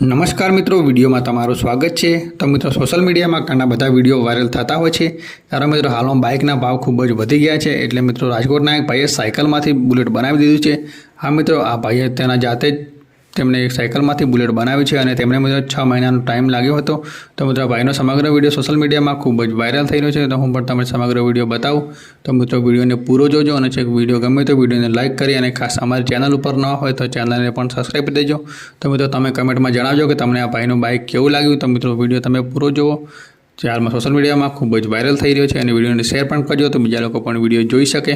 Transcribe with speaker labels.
Speaker 1: નમસ્કાર મિત્રો, વિડીયોમાં તમારું સ્વાગત છે. તો મિત્રો સોશિયલ મીડિયામાં ઘણા બધા વીડિયો વાયરલ થતા હોય છે. ત્યારે મિત્રો, હાલમાં બાઇકના ભાવ ખૂબ જ વધી ગયા છે. એટલે મિત્રો, રાજકોટના એક ભાઈએ સાયકલમાંથી બુલેટ બનાવી દીધું છે. આ મિત્રો, આ ભાઈએ તેના જાતે જ તેમણે એક સાયકલમાંથી બુલેટ બનાવી છે અને તેમને મુજબ છ મહિનાનો ટાઈમ લાગ્યો હતો. તો મિત્રો, ભાઈનો સમગ્ર વીડિયો સોશિયલ મીડિયામાં ખૂબ જ વાયરલ થઈ રહ્યો છે. તો હું પણ તમને સમગ્ર વીડિયો બતાવું. તો મિત્રો, વિડીયોને પૂરો જોજો અને છે વીડિયો ગમે તો વિડીયોને લાઇક કરી અને ખાસ અમારી ચેનલ ઉપર ન હોય તો ચેનલને પણ સબસ્ક્રાઈબ કરી દેજો. તો મિત્રો, તમે કમેન્ટમાં જણાવજો કે તમને આ ભાઈનું બાઇક કેવું લાગ્યું. તો મિત્રો, વીડિયો તમે પૂરો જુઓ. જે હાલમાં સોશિયલ મીડિયામાં ખૂબ જ વાયરલ થઈ રહ્યો છે અને વિડીયોને શેર પણ કરજો તો બીજા લોકો પણ વીડિયો જોઈ શકે.